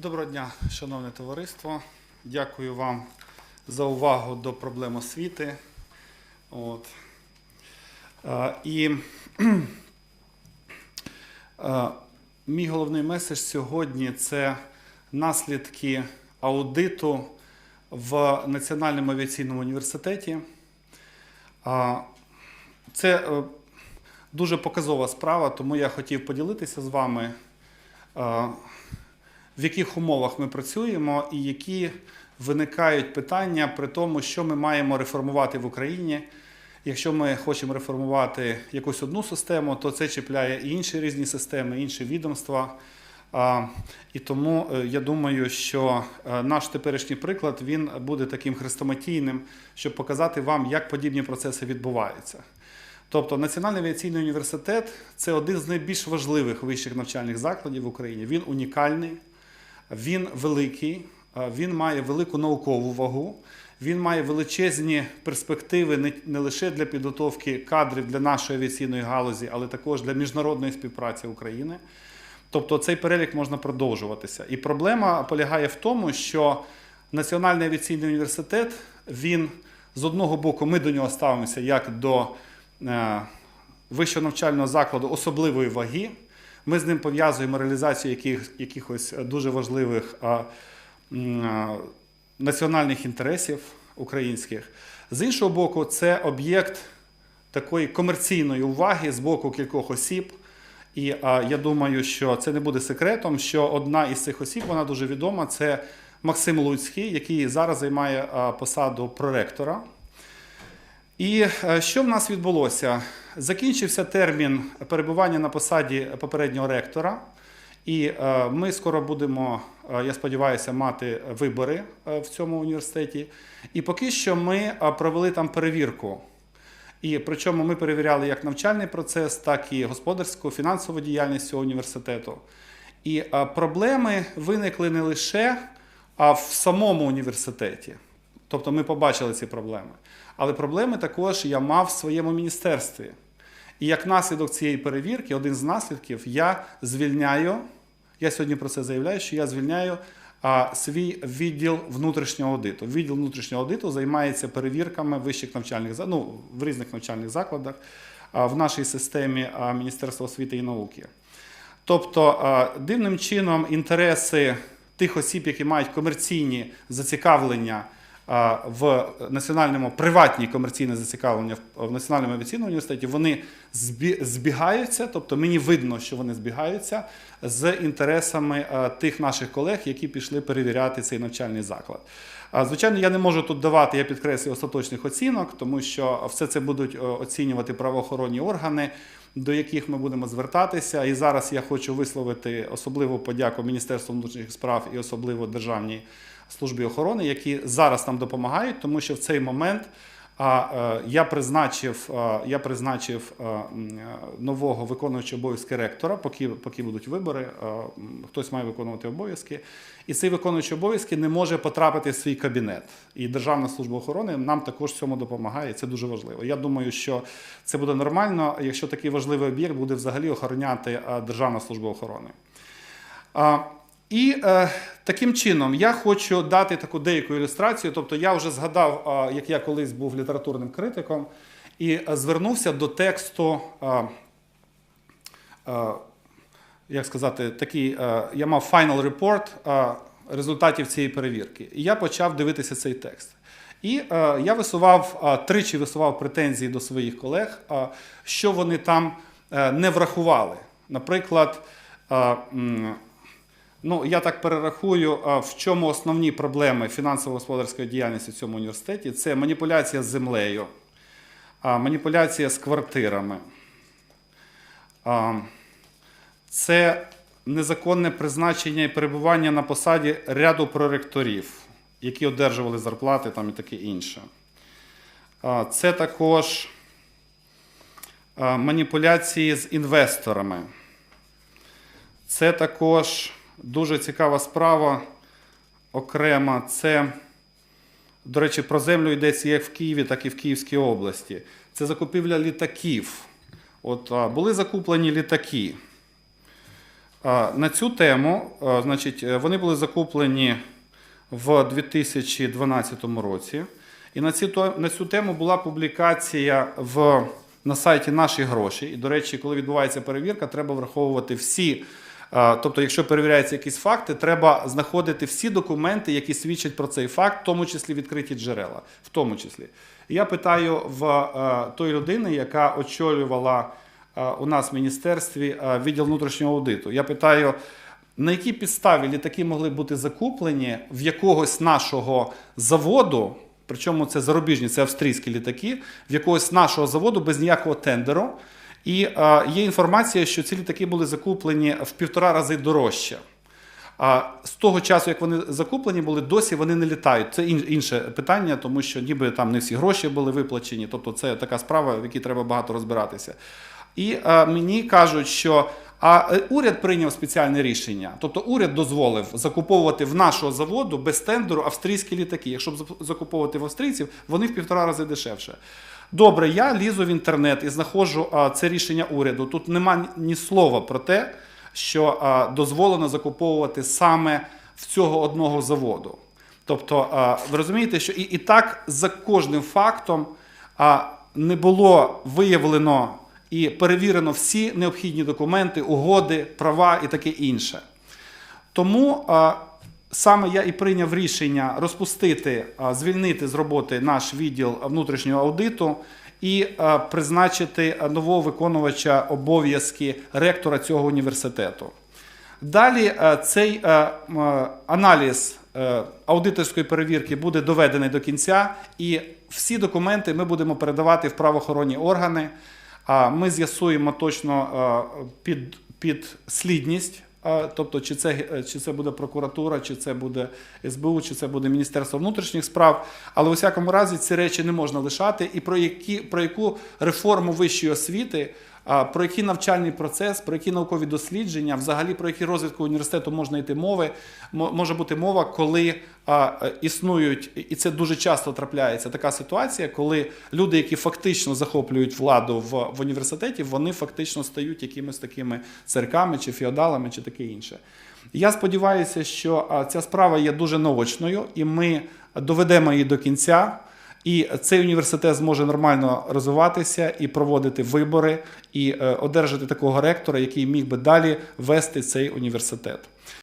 Доброго дня, шановне товариство. Дякую вам за увагу до проблем освіти. От. Е, І е, мій головний меседж сьогодні це наслідки аудиту в Національному авіаційному університеті. А, Це е, дуже показова справа, тому я хотів поділитися з вами, е, в яких умовах ми працюємо і які виникають питання при тому, що ми маємо реформувати в Україні. Якщо ми хочемо реформувати якусь одну систему, то це чіпляє і інші різні системи, інші відомства. І тому е, я думаю, що е, наш теперішній приклад він буде таким хрестоматійним, щоб показати вам, як подібні процеси відбуваються. Тобто Національний авіаційний університет це один з найбільш важливих вищих навчальних закладів в Україні. Він унікальний, він великий, він має велику наукову вагу. Він має величезні перспективи не, не лише для підготовки кадрів для нашої авіаційної галузі, але також для міжнародної співпраці України. Тобто цей перелік можна продовжуватися. І проблема полягає в тому, що Національний авіаційний університет, він з одного боку, ми до нього ставимося як до е, вищого навчального закладу особливої ваги. Ми з ним пов'язуємо реалізацію яких, якихось дуже важливих а, а, національних інтересів українських. З іншого боку, це об'єкт такої комерційної уваги з боку кількох осіб. І а, я думаю, що це не буде секретом, що одна із цих осіб, вона дуже відома, це Максим Луцький, який зараз займає а, посаду проректора. І е, що в нас відбулося? Закінчився термін перебування на посаді попереднього ректора, і е, ми скоро будемо, е, я сподіваюся, мати вибори в цьому університеті. І поки що ми провели там перевірку. І причому ми перевіряли як навчальний процес, так і господарську, фінансову діяльність цього університету. І проблеми виникли не лише в самому університеті. Тобто ми побачили ці проблеми. Але проблеми також я мав в своєму міністерстві. І як наслідок цієї перевірки, один з наслідків, я звільняю, я сьогодні про це заявляю, що я звільняю а, свій відділ внутрішнього аудиту. Відділ внутрішнього аудиту займається перевірками вищих навчальних ну, в різних навчальних закладах а, в нашій системі а, Міністерства освіти і науки. Тобто, а, дивним чином інтереси тих осіб, які мають комерційні зацікавлення в національному приватні комерційне зацікавлення в- Національному авіаційному університеті, вони збі- збігаються, тобто мені видно, що вони збігаються з інтересами тих наших колег, які пішли перевіряти цей навчальний заклад. Звичайно, я не можу тут давати, я підкреслюю, остаточних оцінок, тому що все це будуть оцінювати правоохоронні органи, до яких ми будемо звертатися. І зараз я хочу висловити особливу подяку Міністерству внутрішніх справ і особливо Державній службі охорони, які зараз нам допомагають, тому що в цей момент а, е, я призначив, е, я призначив е, нового виконуючого обов'язки ректора, поки, поки будуть вибори, хтось має виконувати обов'язки. І цей виконуючий обов'язки не може потрапити в свій кабінет. І Державна служба охорони нам також цьому допомагає. Це дуже важливо. Я думаю, що це буде нормально, якщо такий важливий об'єкт буде взагалі охороняти Державна служба охорони. І е, таким чином я хочу дати таку деяку ілюстрацію. Тобто я вже згадав, а, як я колись був літературним критиком, і е, звернувся до тексту. а, а, як сказати, такий, е, я мав final report е, результатів цієї перевірки. І я почав дивитися цей текст. І е, я висував е, тричі висував претензії до своїх колег, е, що вони там е, не врахували. Наприклад, е, ну, я так перерахую, в чому основні проблеми фінансово-господарської діяльності в цьому університеті: це маніпуляція з землею, маніпуляція з квартирами. це незаконне призначення і перебування на посаді ряду проректорів, які одержували зарплати там і таке інше. Це також маніпуляції з інвесторами. Це також дуже цікава справа окрема. Це, до речі, про землю йдеться як в Києві, так і в Київській області. Це закупівля літаків. От, були закуплені літаки. На цю тему, значить, вони були закуплені в 2012 році. І на цю, на цю тему була публікація в, на сайті Наші гроші. І, до речі, коли відбувається перевірка, треба враховувати всі. Тобто, якщо перевіряються якісь факти, треба знаходити всі документи, які свідчать про цей факт, в тому числі відкриті джерела. В тому числі. Я питаю в е, тої людини, яка очолювала е, у нас в міністерстві е, відділ внутрішнього аудиту. Я питаю, на якій підставі літаки могли бути закуплені в якогось нашого заводу, причому це зарубіжні, це австрійські літаки, в якогось нашого заводу без ніякого тендеру. І е, є інформація, що ці літаки були закуплені в півтора рази дорожче. А з того часу, як вони закуплені були, досі вони не літають. Це інше питання, тому що ніби там не всі гроші були виплачені. Тобто це така справа, в якій треба багато розбиратися. І е, мені кажуть, що а е, уряд прийняв спеціальне рішення. Тобто уряд дозволив закуповувати в нашого заводу без тендеру австрійські літаки. Якщо б закуповувати в австрійців, вони в півтора рази дешевше. Добре, я лізу в інтернет і знаходжу це рішення уряду. Тут нема ні- слова про те, що дозволено закуповувати саме в цього одного заводу. Тобто, ви розумієте, що і, і так за кожним фактом не було виявлено і перевірено всі необхідні документи, угоди, права і таке інше. Тому саме я і прийняв рішення розпустити, звільнити з роботи наш відділ внутрішнього аудиту і призначити нового виконувача обов'язки ректора цього університету. Далі цей аналіз е, аудиторської перевірки буде доведений до кінця, і всі документи ми будемо передавати в правоохоронні органи. Ми з'ясуємо точно е, під, підслідність, е, тобто чи це, е, чи це буде прокуратура, чи це буде СБУ, чи це буде Міністерство внутрішніх справ. Але у всякому разі ці речі не можна лишати. І про, які, про яку реформу вищої освіти Про який навчальний процес, про які наукові дослідження, взагалі про які розвитку університету можна йти мови, може бути мова, коли е, існують, і це дуже часто трапляється така ситуація, коли люди, які фактично захоплюють владу в, університеті, вони фактично стають якимись такими церками чи феодалами, чи таке інше. Я сподіваюся, що ця справа є дуже наочною, і ми доведемо її до кінця. І цей університет зможе нормально розвиватися і проводити вибори, і е, одержати такого ректора, який міг би далі вести цей університет.